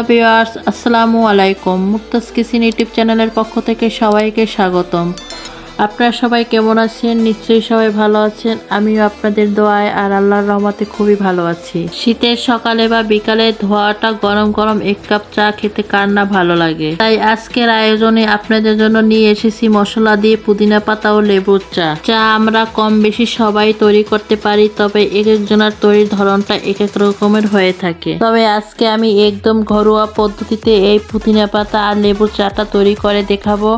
Hello আসসালামু আলাইকুম। Mukta's কিসিন YouTube চ্যানেলের পক্ষ থেকে সবাইকে স্বাগতম। আপনারা সবাই কেমন আছেন? নিশ্চয়ই সবাই ভালো আছেন। আমিও আপনাদের দোয়ায় আর আল্লাহর রহমতে খুবই ভালো আছি। শীতের সকালে বা বিকালে ধোয়াটা গরম গরম এক কাপ চা খেতে কার না ভালো লাগে। তাই আজকের আয়োজনে আপনাদের জন্য নিয়ে এসেছি মশলা দিয়ে পুদিনা পাতা ও লেবুর চা। চা আমরা কম বেশি সবাই তৈরি করতে পারি, তবে এক একজনের তৈরির ধরনটা এক এক রকমের হয়ে থাকে। তবে আজকে আমি একদম ঘরোয়া পদ্ধতিতে এই পুদিনা পাতা আর লেবুর চাটা তৈরি করে দেখাবো।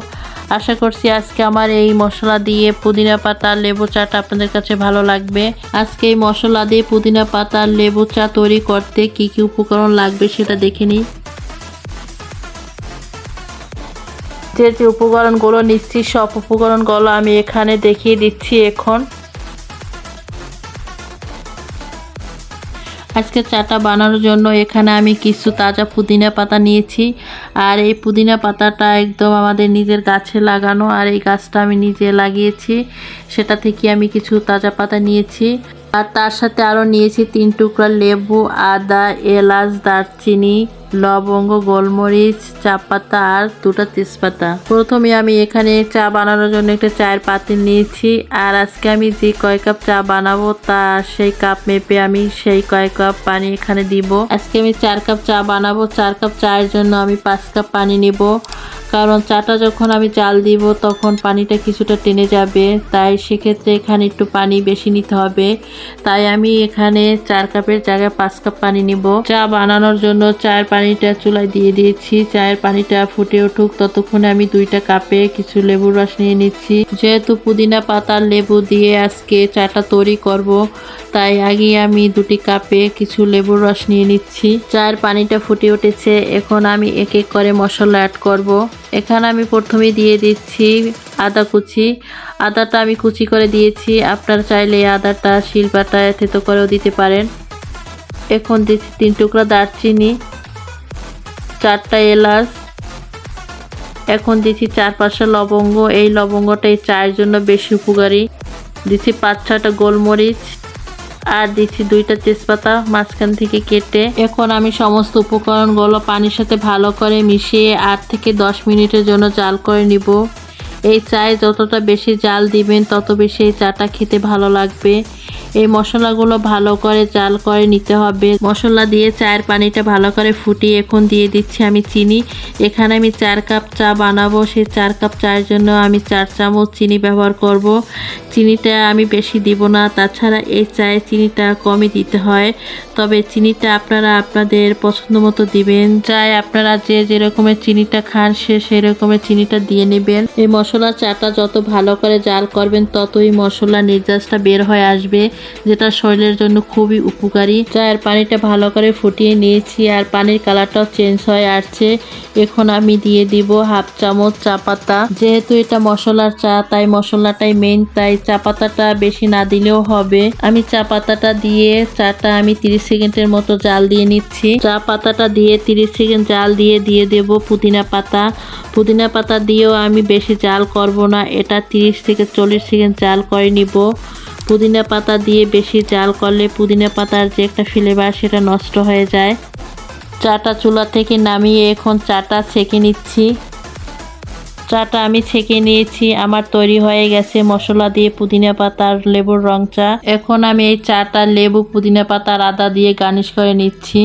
আশা করছি আজকে আমার এই মশলা দিয়ে পুদিনা পাতা, লেবু চাটা আপনাদের কাছে ভালো লাগবে। আজকে এই মশলা দিয়ে পুদিনা পাতা, লেবু চা তৈরি করতে কি কি উপকরণ লাগবে সেটা দেখে নিই। যে যে উপকরণগুলো নিচ্ছি, সব উপকরণগুলো আমি এখানে দেখিয়ে দিচ্ছি এখন। আজকে চাটা বানানোর জন্য এখানে আমি কিছু তাজা পুদিনা পাতা নিয়েছি। আর এই পুদিনা পাতাটা একদম আমাদের নিজের গাছে লাগানো, আর এই গাছটা আমি নিজে লাগিয়েছি। সেটা থেকে আমি কিছু তাজা পাতা নিয়েছি। আর তার সাথে আরও নিয়েছি তিন টুকরা লেবু, আদা, এলাচ, দারচিনি লবঙ্গ, গোলমরিচ চা পাতা আর দুটো তেজপাতা। প্রথমে আমি এখানে চা বানানোর জন্য একটা চায়ের পাতিল নিয়েছি, আর আজকে আমি যে কয় কাপ চা বানাবো তা সেই কাপ মেপে আমি সেই কয় কাপ পানি এখানে দিব। আজকে আমি চার কাপ চা বানাবো, চার কাপ চায়ের জন্য আমি পাঁচ কাপ পানি নিব। কারণ চাটা যখন আমি চাল দিব, তখন পানিটা কিছুটা টেনে যাবে, তাই সেক্ষেত্রে এখানে একটু পানি বেশি নিতে হবে। তাই আমি এখানে চার কাপের জায়গায় পাঁচ কাপ পানি নিব। চা বানানোর জন্য চায়ের পানিটা চুলায় দিয়ে দিয়েছি। চায়ের পানিটা ফুটে উঠুক, ততক্ষণে আমি দুইটা কাপে কিছু লেবুর রস নিয়ে নিচ্ছি। যেহেতু পুদিনা পাতার লেবু দিয়ে আজকে চাটা তৈরি করব, তাই আগে আমি দুটি কাপে কিছু লেবুর রস নিয়ে নিচ্ছি। চায়ের পানিটা ফুটে উঠেছে, এখন আমি এক এক করে মশলা অ্যাড করব। এখানে আমি প্রথমেই দিয়ে দিচ্ছি আদা কুচি। আদাটা আমি কুচি করে দিয়েছি, আপনারা চাইলে আদাটা শিলপাটায় থেতো করেও দিতে পারেন। এখন দিচ্ছি তিন টুকরা দারচিনি। চারটা এলাচ। এখন দিচ্ছি চার পাঁচটা লবঙ্গ। এই লবঙ্গটা এই চায়ের জন্য বেশি উপকারী। দিচ্ছি পাঁচ ছটা গোলমরিচ আর দিচ্ছি দুইটা তেজপাতা মাঝখান থেকে কেটে। এখন আমি সমস্ত উপকরণগুলো পানির সাথে ভালো করে মিশিয়ে আট থেকে দশ মিনিটের জন্য জাল করে নিব। এই চায়ে যতটা বেশি জাল দিবেন, তত বেশি এই চাটা খেতে ভালো লাগবে। এই মশলাগুলো ভালো করে জাল করে নিতে হবে। মশলা দিয়ে চায়ের পানিটা ভালো করে ফুটিয়ে এখন দিয়ে দিচ্ছি আমি চিনি। এখানে আমি চার কাপ চা বানাবো। সেই চার কাপ চায়ের জন্য আমি চার চামচ চিনি ব্যবহার করব। চিনিটা আমি বেশি দিব না। তাছাড়া এই চায়ে চিনিটা কমই দিতে হয়। তবে চিনিটা আপনারা আপনাদের পছন্দ মতো দিবেন। চায় আপনারা যে যেরকমের চিনিটা খান, সে সেরকমের চিনিটা দিয়ে নেবেন। এই মশলার চাটা যত ভালো করে জাল করবেন, ততই মশলা নির্যাসটা বের হয়ে আসবে। যেটা শরীরের জন্য খুবই উপকারী। চায়ের পানিটা ভালো করে ফুটিয়ে নিয়েছি আর পানির কালারটাও চেঞ্জ হয়ে আসছে। এখন আমি দিয়ে দিব হাফ চামচ চা পাতা। যেহেতু এটা মশলার চা, তাই মশলাটাই মেইন তাই চা পাতাটা বেশি না দিলেও হবে। আমি চা পাতাটা দিয়ে চাটা আমি 30 সেকেন্ডের মতো জাল দিয়ে নিচ্ছি। চা পাতাটা দিয়ে 30 সেকেন্ড জাল দিয়ে দিয়ে দেব পুদিনা পাতা। পুদিনা পাতা দিয়েও আমি বেশি জাল করব না। এটা 30 থেকে চল্লিশ সেকেন্ড জাল করে নিব। পুদিনা পাতা দিয়ে বেশি জাল করলে পুদিনা পাতার যে একটা ফ্লেভার সেটা নষ্ট হয়ে যায়। চাটা চুলা থেকে নামিয়ে এখন চাটা ছেঁকে নিচ্ছি। চাটা আমি ছেঁকে নিয়েছি, আমার তৈরি হয়ে গেছে মশলা দিয়ে পুদিনা পাতার লেবুর রং চা এখন আমি এই চাটা লেবু পুদিনা পাতার আদা দিয়ে গার্নিশ করে নিচ্ছি।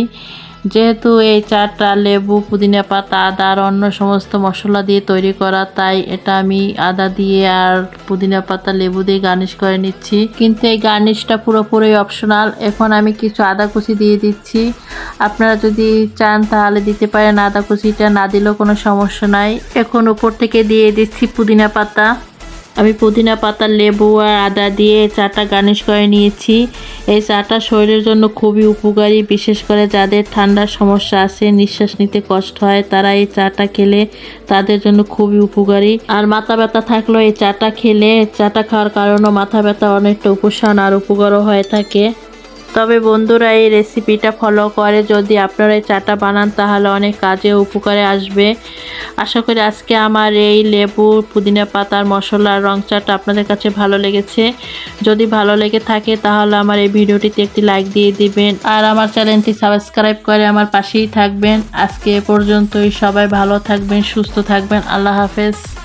যেহেতু এই চাটা লেবু, পুদিনা পাতা, আদা আর অন্য সমস্ত মশলা দিয়ে তৈরি করা, তাই এটা আমি আদা দিয়ে আর পুদিনা পাতা, লেবু দিয়ে গার্নিশ করে নিচ্ছি। কিন্তু এই গার্নিশটা পুরোপুরি অপশনাল এখন আমি কিছু আদা কুচি দিয়ে দিচ্ছি। আপনারা যদি চান তাহলে দিতে পারেন আদা কুচিটা, না দিলেও কোনো সমস্যা নাই। এখন উপর থেকে দিয়ে দিচ্ছি পুদিনা পাতা। আমি পুদিনা পাতা, লেবু আর আদা দিয়ে চাটা গার্নিশ করে নিয়েছি। এই চাটা শরীরের জন্য খুবই উপকারী, বিশেষ করে যাদের ঠান্ডার সমস্যা আছে, নিঃশ্বাস নিতে কষ্ট হয়, তারা এই চাটা খেলে তাদের জন্য খুবই উপকারী। আর মাথা ব্যথা থাকলেও এই চাটা খেলে, চাটা খাওয়ার কারণেও মাথা ব্যথা অনেকটা উপশম আর উপকারও হয়ে থাকে। তবে বন্ধুরা এই রেসিপিটা ফলো করে। যদি আপনারা এই চাটা বানান, তাহলে অনেক কাজে উপকারে আসবে। আশা করি আজকে আমার এই লেবু, পুদিনা পাতার মশলার রং চাটা আপনাদের কাছে ভালো লেগেছে। যদি ভালো লেগে থাকে, তাহলে আমার এই ভিডিওটিতে একটি লাইক দিয়ে দিবেন। আর আমার চ্যানেলটি সাবস্ক্রাইব করে আমার পাশেই থাকবেন। আজকে এ পর্যন্তই। সবাই ভালো থাকবেন, সুস্থ থাকবেন। আল্লাহ হাফেজ।